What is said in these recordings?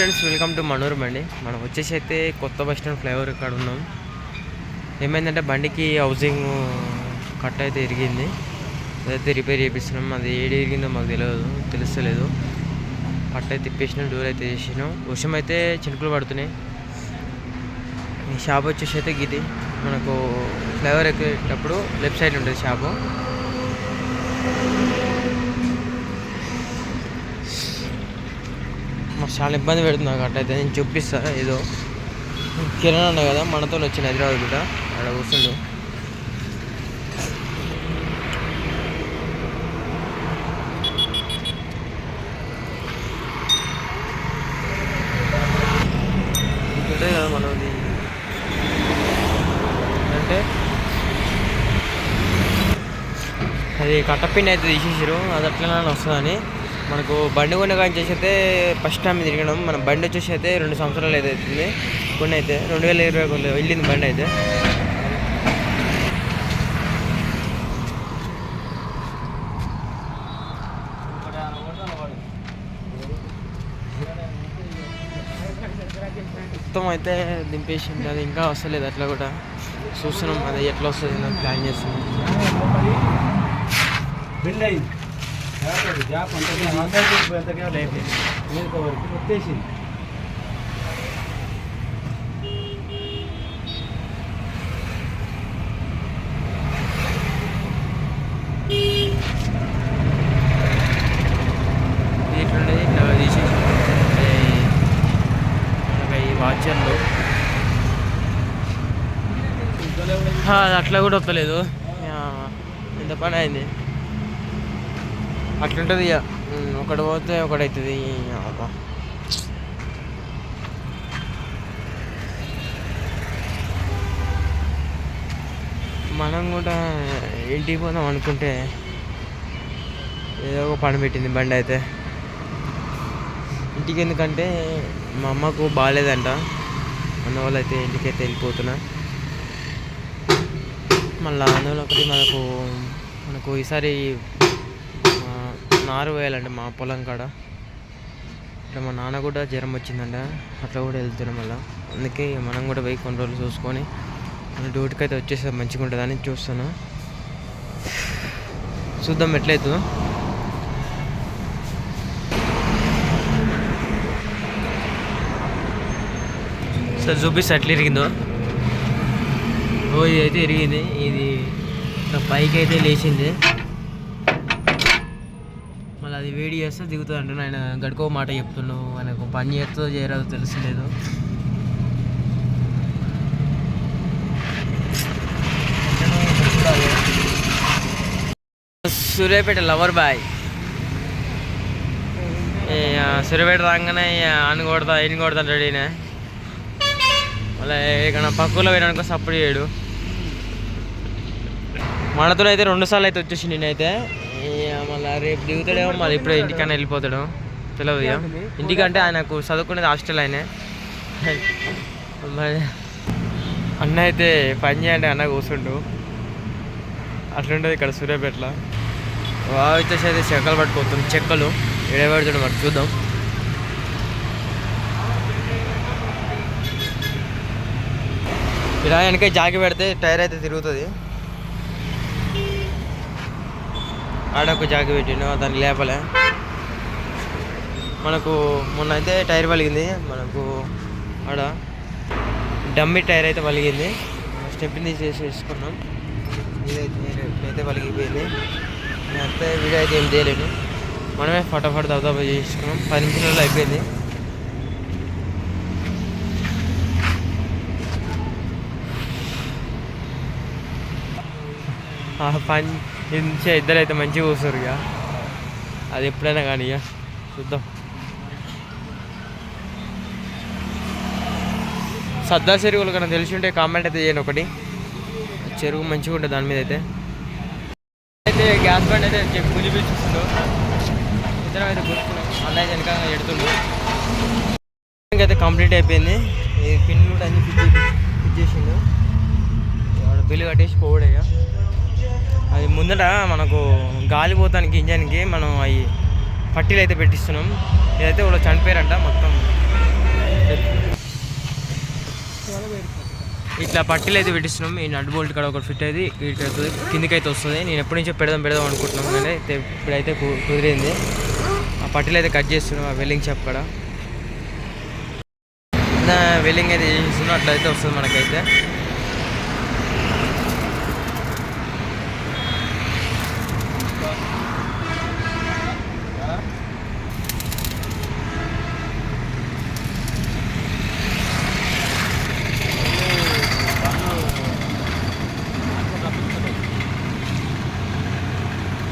Friends welcome to మనోరమ్ అండి మనం వచ్చేసి అయితే కొత్త బస్ స్టాండ్ ఫ్లైఓవర్ ఇక్కడ ఉన్నాం. ఏమైందంటే బండికి హౌసింగ్ కట్ అయితే ఇరిగింది అదైతే రిపేర్ చేపిస్తున్నాం అది ఏడు ఇరిగిందో మాకు తెలియదు తెలుస్తలేదు. కట్ అయితే తిప్పేసినాం డోర్ అయితే చేసినాం వర్షం అయితే చినుకులు పడుతున్నాయి. షాప్ వచ్చేసి అయితే గిది. మనకు ఫ్లైఓవర్ ఎక్కేటప్పుడు లెఫ్ట్ సైడ్ ఉంటుంది షాపు చాలా ఇబ్బంది పెడుతుంది నాకు నేను చూపిస్తా ఏదో. కిరణ్ అన్న కదా మనతో వచ్చిన హైదరాబాద్ కూడా అక్కడ కూర్చుండు. కదా మనది. అంటే అది కట్టపిండి అయితే తీసేసారు అది అట్లనే వస్తుందని. మనకు బండి కొన్న కానీ చేసి అయితే ఫస్ట్ టైం తిరగడం మన బండి వచ్చేసి అయితే రెండు సంవత్సరాలు అయితే అవుతుంది కొన్ని అయితే రెండు వేల ఇరవై ఒకటిలో వెళ్ళింది బండి అయితే. మొత్తం అయితే దింపేసింది అది ఇంకా వస్తలేదు అట్లా కూడా. చూస్తున్నాం అది ఎట్లా వస్తుంది ప్లాన్ చేస్తున్నాం. బిల్డ్ అయింది. అందరికీ ఎంతకే లైఫ్ మీకు వరకు వచ్చేసింది ఇది ఇట్లుండేది ఇట్లా తీసేసి మనకి ఈ వాచర్లు ఆ, అది అట్లా కూడా వస్తలేదు ఎంత పని అయింది. అట్లుంటుంది ఇక ఒకటి పోతే ఒకటి అవుతుంది మనం కూడా ఇంటికి పోదాం అనుకుంటే ఏదో ఒక పని పెట్టింది బండి అయితే. ఇంటికి ఎందుకంటే మా అమ్మకు బాగాలేదంట అందువల్ల అయితే ఇంటికి అయితే వెళ్ళిపోతున్నా. మళ్ళీ అందువల్ల ఒకటి మనకు మనకు ఈసారి నారు వేయాలండి మా పొలం కాడ. ఇట్లా మా నాన్న కూడా జ్వరం వచ్చిందంట. అట్లా కూడా వెళ్తున్నాం మళ్ళీ. అందుకే మనం కూడా పోయి కొన్ని రోజులు చూసుకొని డ్యూటీకి అయితే వచ్చేస్తే మంచిగా ఉంటుందని చూస్తాను. చూద్దాం ఎట్లయితుందో. సార్ చూపిస్తే ఎట్లా ఇరిగిందో. ఓ ఇది అయితే ఇరిగింది. ఇది పైకి అయితే లేచింది. అది వేడి చేస్తే దిగుతుంది అంటున్నా ఆయన గడుకో మాట చెప్తున్నావు ఆయనకు పని చేస్తుందో చేయరాదో తెలిసలేదు. Suryapet lover boy. ఏ, సూర్యాపేట రాగానే అని కొడతా ఈయన కొడతా రెడీనే మళ్ళీ ఇక్కడ పక్కలో పోయినానుకో సపోర్ట్ చేయడు. మనతో అయితే రెండు సార్లు అయితే వచ్చేసి నేనైతే రేపు దిగుతాడేమో మళ్ళీ ఇప్పుడు ఇంటికన్నా వెళ్ళిపోతాడు. తెలియదు ఇక. ఇంటికంటే ఆయనకు చదువుకునేది హాస్టల్ ఆయనే. మరి అన్న అయితే పని చేయండి అన్న కూర్చుండు. అట్లుంటుంది ఇక్కడ సూర్యాపేటలో. వచ్చేసి అయితే చెక్కలు పట్టుకోతుంది చెక్కలు ఎడబెడుతుండే మరి చూద్దాం. ఇలా వెనక జాకి పెడితే టైర్ అయితే తిరుగుతుంది. ఆడొక జాకి పెట్టిండు దాన్ని లేపలే. మనకు మొన్న అయితే టైర్ పలిగింది మనకు ఆడ డమ్మి టైర్ అయితే పలిగింది. స్టెప్ని తీసేసి వేసుకున్నాం ఇదైతే పలిగిపోయింది పలిగిపోయింది. అంతే వీడియో అయితే ఏం చేయలేదు. మనమే ఫటాఫట్ దబదబా చేసుకున్నాం పది నిమిషాలలో అయిపోయింది. పని ఇంచే ఇద్దరు అయితే మంచిగా కూర్చోరు ఇక. అది ఎప్పుడైనా కానీ ఇక. చూద్దాం. సద్దా చెరువులు కన్నా తెలిసి ఉంటే కామెంట్ అయితే చేయను ఒకటి. చెరువు మంచిగా ఉంటుంది దాని మీద అయితే. అయితే గ్యాస్ బండ్ అయితే చెప్పి గుంజి పిలిచిస్తుండు ఇద్దరం అయితే కూర్చున్నాం. అన్నయ్య వెనక ఎడుతుండు. అయితే కంప్లీట్ అయిపోయింది. ఈ పిన్ కూడా అన్ని ఫిట్ ఫిట్ చేసిండు. బిల్లు కట్టేసి పోవడయ్యా ముందట మనకు గాలి పోతానికి ఇంజన్కి మనం అవి పట్టీలు అయితే పెట్టిస్తున్నాం. ఇదైతే వాళ్ళు చనిపోయారంట మొత్తం. ఇట్లా పట్టీలు అయితే పెట్టిస్తున్నాం. ఈ నట్ బోల్ట్ కాడ ఒకటి ఫిట్ అయితే ఇక్కడికి అయితే వస్తుంది. నేను ఎప్పటి నుంచో పెడదాం పెడదాం అనుకుంటున్నాం. కానీ అయితే ఇప్పుడైతే కుదిరింది. ఆ పట్టీలు అయితే కట్ చేస్తున్నాం ఆ వెల్లింగ్ షాప్ కూడా. వెల్లింగ్ అయితే చేస్తున్నాం అట్లయితే వస్తుంది మనకైతే.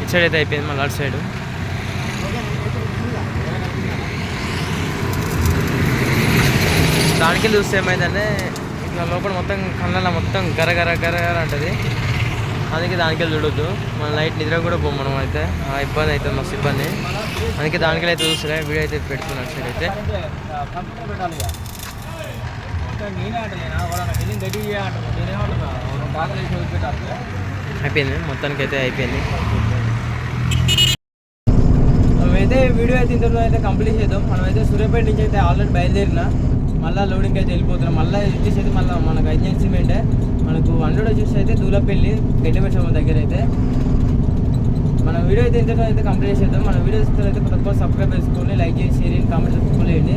ఇటు సైడ్ అయితే అయిపోయింది మళ్ళీ అటు సైడ్. దానికి చూస్తే ఏమైందంటే ఇట్లా లోపల మొత్తం కళ్ళల్లో మొత్తం గర గర గర గర అంటది. అందుకే దానికి చూడొద్దు. మన నైట్ నిద్ర కూడా పోం మనం అయితే. ఆ ఇబ్బంది అవుతుంది మస్తు ఇబ్బంది. అందుకే దానికి అయితే చూస్తులే వీడియో అయితే పెడుతున్నాను సైడ్ అయితే. అయిపోయింది. మొత్తానికి అయితే అయిపోయింది. అయితే వీడియో అయితే ఇంతలో అయితే కంప్లీట్ చేద్దాం. మనమైతే సూర్యాపేట నుంచి అయితే ఆల్రెడీ బయలుదేరిన. మళ్ళీ లోడింగ్ అయితే వెళ్ళిపోతున్నాం. మళ్ళీ వచ్చేసి అయితే మళ్ళీ మనకు ఐజన్ సిమెంట్ మనకు హండ్రెడ్ వచ్చేసి అయితే దూలపల్లి గడ్డిమేషమ్మ దగ్గర అయితే. మన వీడియో అయితే ఇంతలో అయితే కంప్లీట్ చేద్దాం మన వీడియోస్ అయితే కొత్త సబ్స్క్రైబ్ చేసుకోండి లైక్ చేసి షేర్ చేయండి కామెంట్ చేసుకోలేండి